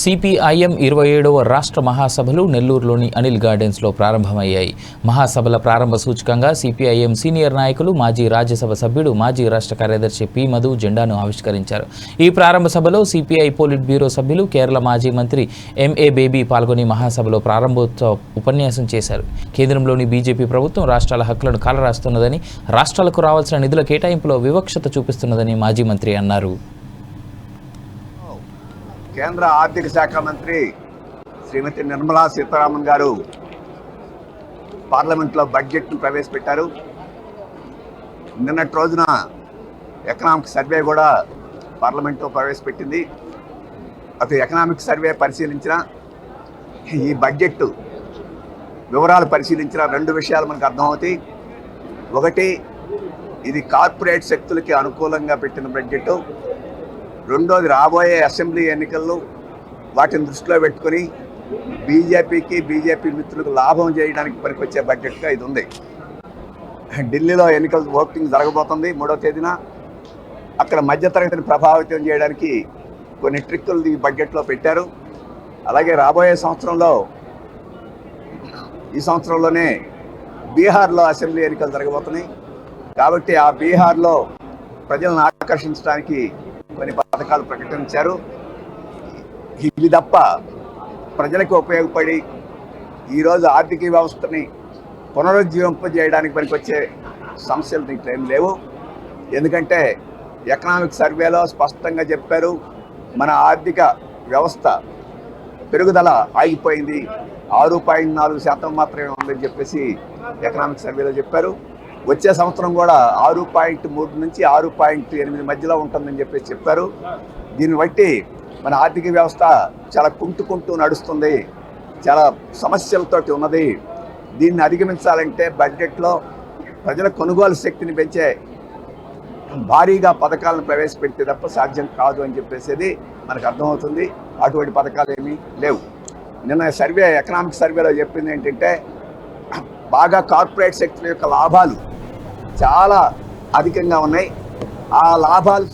CPIM ఇరవై ఏడవ రాష్ట్ర మహాసభలు నెల్లూరులోని అనిల్ గార్డెన్స్లో ప్రారంభమయ్యాయి. మహాసభల ప్రారంభ సూచకంగా సిపిఐఎం సీనియర్ నాయకులు మాజీ రాజ్యసభ సభ్యుడు మాజీ రాష్ట్ర కార్యదర్శి పి. మధు జెండాను ఆవిష్కరించారు. ఈ ప్రారంభ సభలో సిపిఐ పోలిట్ బ్యూరో సభ్యులు కేరళ మాజీ మంత్రి ఎంఏ బేబీ పాల్గొని మహాసభలో ప్రారంభోత్సవ ఉపన్యాసం చేశారు. కేంద్రంలోని బీజేపీ ప్రభుత్వం రాష్ట్రాల హక్కులను కాలరాస్తున్నదని రాష్ట్రాలకు రావాల్సిన నిధుల కేటాయింపులో వివక్షత చూపిస్తున్నదని మాజీ మంత్రి అన్నారు. కేంద్ర ఆర్థిక శాఖ మంత్రి శ్రీమతి నిర్మలా సీతారామన్ గారు పార్లమెంట్లో బడ్జెట్ను ప్రవేశపెట్టారు. నిన్నటి రోజున ఎకనామిక్ సర్వే కూడా పార్లమెంట్లో ప్రవేశపెట్టింది. అటు ఎకనామిక్ సర్వే పరిశీలించిన ఈ బడ్జెట్ వివరాలు పరిశీలించిన రెండు విషయాలు మనకు అర్థమవుతాయి. ఒకటి ఇది కార్పొరేట్ శక్తులకి అనుకూలంగా పెట్టిన బడ్జెట్ రెండోది రాబోయే అసెంబ్లీ ఎన్నికల్లో వాటిని దృష్టిలో పెట్టుకొని బీజేపీకి బీజేపీ మిత్రులకు లాభం చేయడానికి పనికొచ్చే బడ్జెట్గా ఇది ఉంది. ఢిల్లీలో ఎన్నికల ఓటింగ్ జరగబోతుంది మూడో తేదీన. అక్కడ మధ్యతరగతిని ప్రభావితం చేయడానికి కొన్ని ట్రిక్కులు ఈ బడ్జెట్లో పెట్టారు. అలాగే రాబోయే సంవత్సరంలో ఈ సంవత్సరంలోనే బీహార్లో అసెంబ్లీ ఎన్నికలు జరగబోతున్నాయి. కాబట్టి ఆ బీహార్లో ప్రజలను ఆకర్షించడానికి పథకాలు ప్రకటించారు. ఇవి తప్ప ప్రజలకు ఉపయోగపడి ఈరోజు ఆర్థిక వ్యవస్థని పునరుజ్జీవింపజేయడానికి పనికొచ్చే సమస్యలు దీంట్లో ఏం లేవు. ఎందుకంటే ఎకనామిక్ సర్వేలో స్పష్టంగా చెప్పారు మన ఆర్థిక వ్యవస్థ పెరుగుదల ఆగిపోయింది. ఆరు పాయింట్ నాలుగు శాతం మాత్రమే ఉందని చెప్పేసి ఎకనామిక్ సర్వేలో చెప్పారు. వచ్చే సంవత్సరం కూడా ఆరు పాయింట్ మూడు నుంచి ఆరు పాయింట్ ఎనిమిది మధ్యలో ఉంటుందని చెప్పేసి చెప్పారు. దీన్ని బట్టి మన ఆర్థిక వ్యవస్థ చాలా కుంటుకుంటూ నడుస్తుంది. చాలా సమస్యలతోటి ఉన్నది. దీన్ని అధిగమించాలంటే బడ్జెట్లో ప్రజల కొనుగోలు శక్తిని పెంచే భారీగా పథకాలను ప్రవేశపెడితే తప్ప సాధ్యం కాదు అని చెప్పేసేది మనకు అర్థమవుతుంది. అటువంటి పథకాలు ఏమీ లేవు. నిన్న సర్వే ఎకనామిక్ సర్వేలో చెప్పింది ఏంటంటే బాగా కార్పొరేట్ సెక్టర్ యొక్క లాభాలు చాలా అధికంగా ఉన్నాయి. ఆ లాభాలు